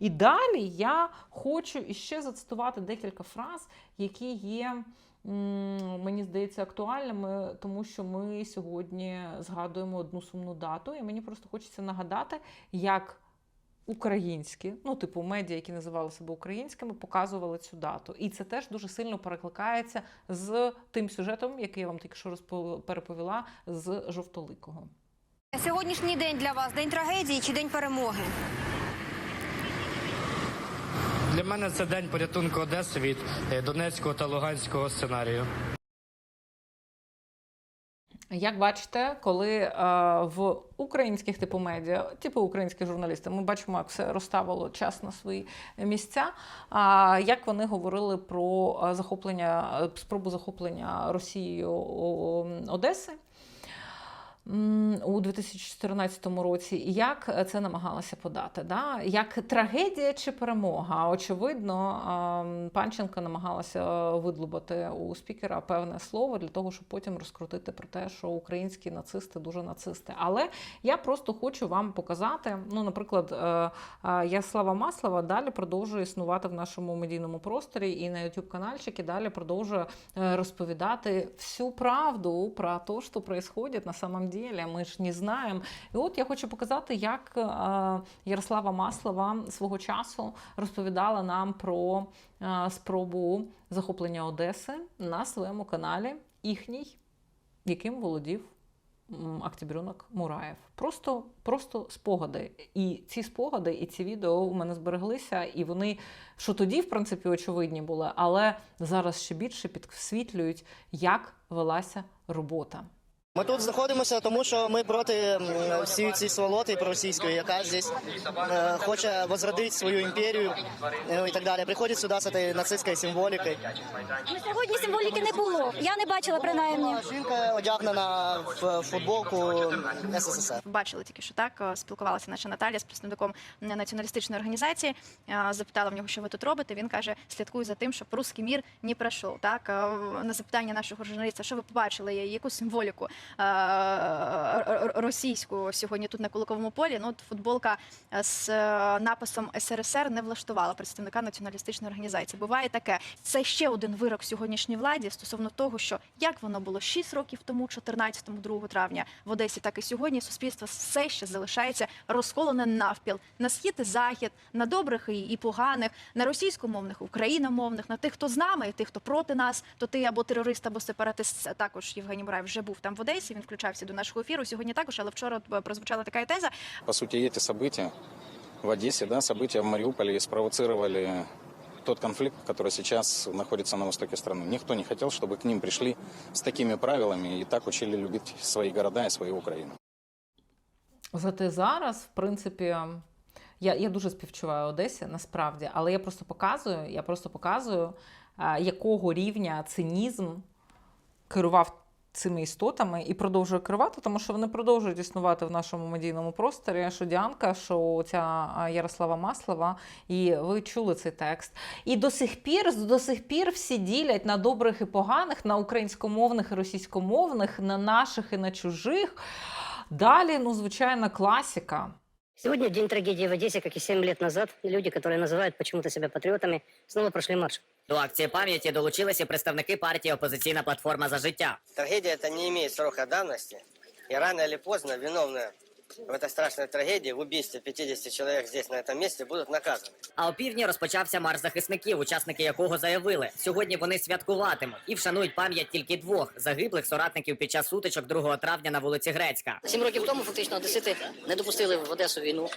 І далі я хочу іще зацитувати декілька фраз, які є. Мені здається актуальними, тому що ми сьогодні згадуємо одну сумну дату, і мені просто хочеться нагадати, як українські, ну типу медіа, які називали себе українськими, показували цю дату. І це теж дуже сильно перекликається з тим сюжетом, який я вам тільки що переповіла з жовтоликого. Сьогоднішній день для вас день трагедії чи день перемоги? Для мене це день порятунку Одеси від е, Донецького та Луганського сценарію. Як бачите, коли е, в українських типу медіа, типу українські журналісти, ми бачимо, як все розставило час на свої місця. А як вони говорили про е, захоплення, е, спробу захоплення Росією Одеси. У 2014 році, як це намагалася подати, да? як трагедія чи перемога. Очевидно, Панченко намагалася видлубати у спікера певне слово для того, щоб потім розкрутити про те, що українські нацисти дуже нацисти. Але я просто хочу вам показати. Ну, наприклад, е, е, Яслава Маслова далі продовжує існувати в нашому медійному просторі і на youtube канальчикі далі продовжує е, розповідати всю правду про те, що происходит на самом деле. Ми ж не знаємо. І от я хочу показати, як е, Ярослава Маслова свого часу розповідала нам про е, спробу захоплення Одеси на своєму каналі їхній, яким володів Октябрюнок Мураєв. Просто, просто спогади. І ці спогади, і ці відео у мене збереглися, і вони, що тоді, в принципі, очевидні були, але зараз ще більше підсвітлюють, як велася робота. Ми тут знаходимося, тому що ми проти всієї цієї сволоти проросійської, яка здесь е, хоче возродити свою імперію е, і так далі. Приходить сюди з цією нацистською символікою. Ну, Сьогодні символіки не було. Я не бачила принаймні. Жінка одягнена в футболку СССР. Бачили тільки що так е, спілкувалася наша Наталія з представником е, націоналістичної організації. Е, Запитала в нього, що ви тут робите. Він каже: слідкую за тим, щоб русський мір не пройшов. Так е, на запитання нашого журналіста, що ви побачили, яку символіку е, російську сьогодні тут на Куликовому полі. Ну, от футболка з е, написом СРСР не влаштувала представника націоналістичної організації. Буває таке. Це ще один вирок сьогоднішній владі стосовно того, що як воно було 6 років тому, 14-му, 2 травня в Одесі, так і сьогодні суспільство все ще залишається розколене навпіл на схід і захід, на добрих і, поганих, на російськомовних, україномовних, на тих, хто з нами, і тих, хто проти нас, то ти або терорист, або сепаратист. Також Євгеній Мураєв вже був там в Одесі. Він включався до нашого ефіру. Сьогодні також, але вчора от, е, прозвучала така теза. По сути, эти события в Одессе, да, события в Мариуполе спровоцировали тот конфликт, который сейчас находится на востоке страны. Никто не хотел, чтобы к ним пришли с такими правилами и так учили любить свои города и свою Украину. Зате зараз, в принципі, я, я дуже співчуваю Одесі, насправді, але я просто показую, я просто показую, а, якого рівня цинізм керував цими істотами і продовжує керувати, тому що вони продовжують існувати в нашому медійному просторі. Що Діанка, що ця Ярослава Маслова, і ви чули цей текст. І до сих пір, до сих пір всі ділять на добрих і поганих, на українськомовних і російськомовних, на наших і на чужих. Далі, ну, звичайно, класіка. Сегодня день трагедии в Одессе, как и 7 лет назад. Люди, которые называют почему-то себя патриотами, снова прошли марш. До акції пам'яті долучилися представники партії Опозиційна платформа за життя. Трагедія та не має срока давності, і рано чи поздно виновные в этой страшной трагедии, в убийстве 50 человек здесь, на этом месте, будут наказаны. А о півдні розпочався марш захисників, учасники якого заявили, сьогодні вони святкуватимуть і вшанують пам'ять тільки двох загиблих соратників під час сутичок 2 травня на вулиці Грецька. Сім років тому фактично одесити не допустили в Одесу війну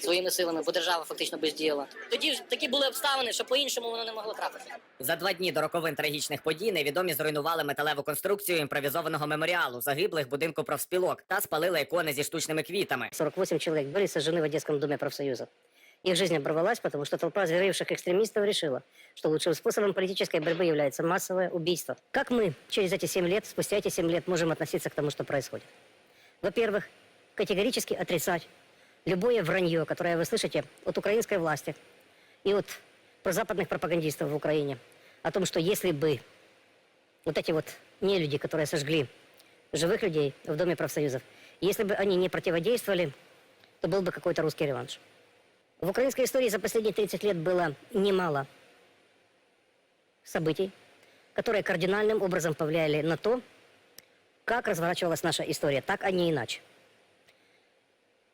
своїми силами, бо держава фактично бездіяла. Тоді ж такі були обставини, що по-іншому воно не могло трапитися. За два дні до роковин трагічних подій невідомі зруйнували металеву конструкцію імпровізованого меморіалу загиблих будинку профспілок та спалили ікони зі штучними квітами. 48 человек были сожжены в Одесском доме профсоюзов. Их жизнь оборвалась, потому что толпа озверевших экстремистов решила, что лучшим способом политической борьбы является массовое убийство. Как мы через эти 7 лет, спустя эти 7 лет, можем относиться к тому, что происходит? Во-первых, категорически отрицать любое вранье, которое вы слышите от украинской власти и от прозападных пропагандистов в Украине о том, что если бы вот эти вот нелюди, которые сожгли живых людей в Доме профсоюзов, если бы они не противодействовали, то был бы какой-то русский реванш. В украинской истории за последние 30 лет было немало событий, которые кардинальным образом повлияли на то, как разворачивалась наша история, так, а не иначе.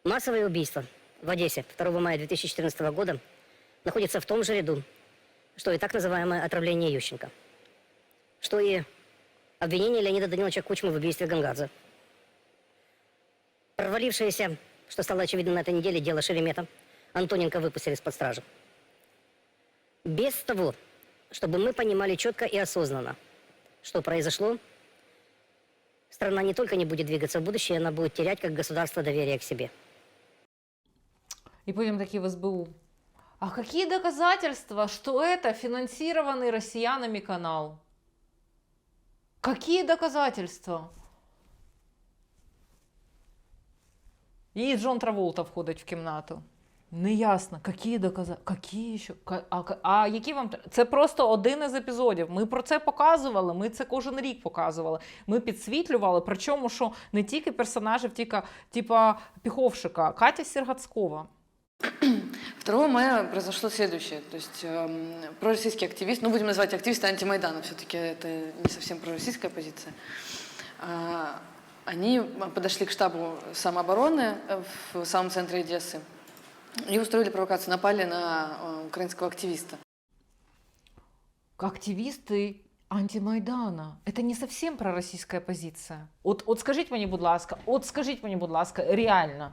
Массовые убийства в Одессе 2 мая 2014 года находятся в том же ряду, что и так называемое отравление Ющенко, что и обвинение Леонида Даниловича Кучмы в убийстве Гангадзе, провалившееся, что стало очевидно на этой неделе, дело Шеремета, Антоненко выпустили из-под стражи. Без того, чтобы мы понимали четко и осознанно, что произошло, страна не только не будет двигаться в будущее, она будет терять как государство доверие к себе. И потім такі в СБУ. А какие доказательства, что это финансированный россиянами канал? Какие доказательства? І Джон Траволта входить в кімнату. Неясно, які доказательства, які ще, Ка- а, ка- а які вам тр- Це просто один із епізодів. Ми про це показували, ми це кожен рік показували. Ми підсвітлювали, причому, що не тільки персонажів, тільки, типа Піховшика, Катя Сергацькова. 2 мая произошло следующее. То есть эм, пророссийский активист, ну будем называть активисты антимайдана, все-таки это не совсем пророссийская позиция, а, они подошли к штабу самообороны э, в самом центре Одессы и устроили провокацию, напали на э, украинского активиста. Активісти антимайдана. Це не зовсім проросійська позиція. От, от скажіть мені, будь ласка, от скажіть мені, будь ласка, реально,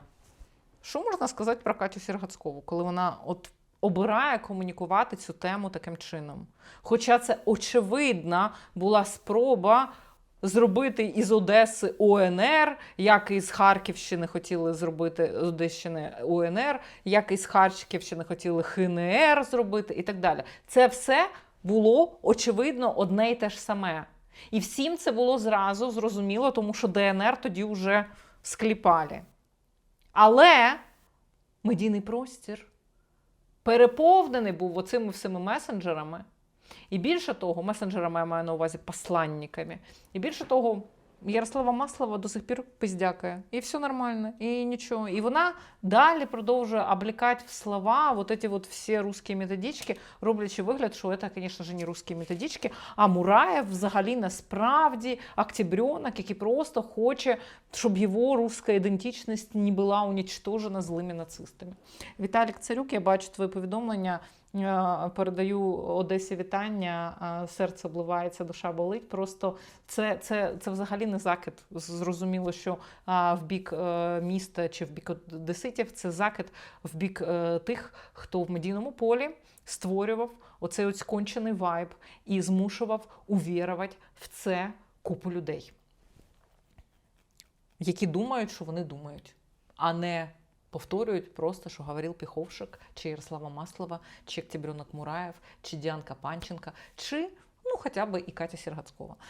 що можна сказати про Катю Сергацькову, коли вона от обирає комунікувати цю тему таким чином? Хоча це очевидна була спроба зробити із Одеси УНР, як і з Харківщини хотіли зробити з Одещини УНР, як і з Харківщини хотіли ХНР зробити і так далі. Це все було очевидно одне й те ж саме. І всім це було зразу зрозуміло, тому що ДНР тоді вже скліпали. Але медійний простір переповнений був оцими всіми месенджерами. І більше того, месенджерами я маю на увазі посланниками. І більше того, Ярослава Маслова до сих пір пиздякає. І все нормально, і нічого. І вона далі продовжує облікати в слова вот эти вот всі русські методички, роблячи вигляд, що це, звісно ж, не русські методички, а Мураєв взагалі насправді октябренок, який просто хоче, щоб його руська ідентичність не була унічтожена злими нацистами. Віталік Царюк, я бачу твоє повідомлення. Е, Передаю Одесі вітання, серце обливається, душа болить. Просто це, це, це взагалі не закид. Зрозуміло, що в бік е, міста чи в бік одеситів це закид в бік е, тих, хто в медійному полі створював оцей ось кончений вайб і змушував увірувати в це купу людей, які думають, що вони думають, а не повторюють просто, що говорив Піховшик, чи Ярослава Маслова, чи Октябренок Мураєв, чи Діанка Панченка, чи ну хоча б і Катя Сергацькова.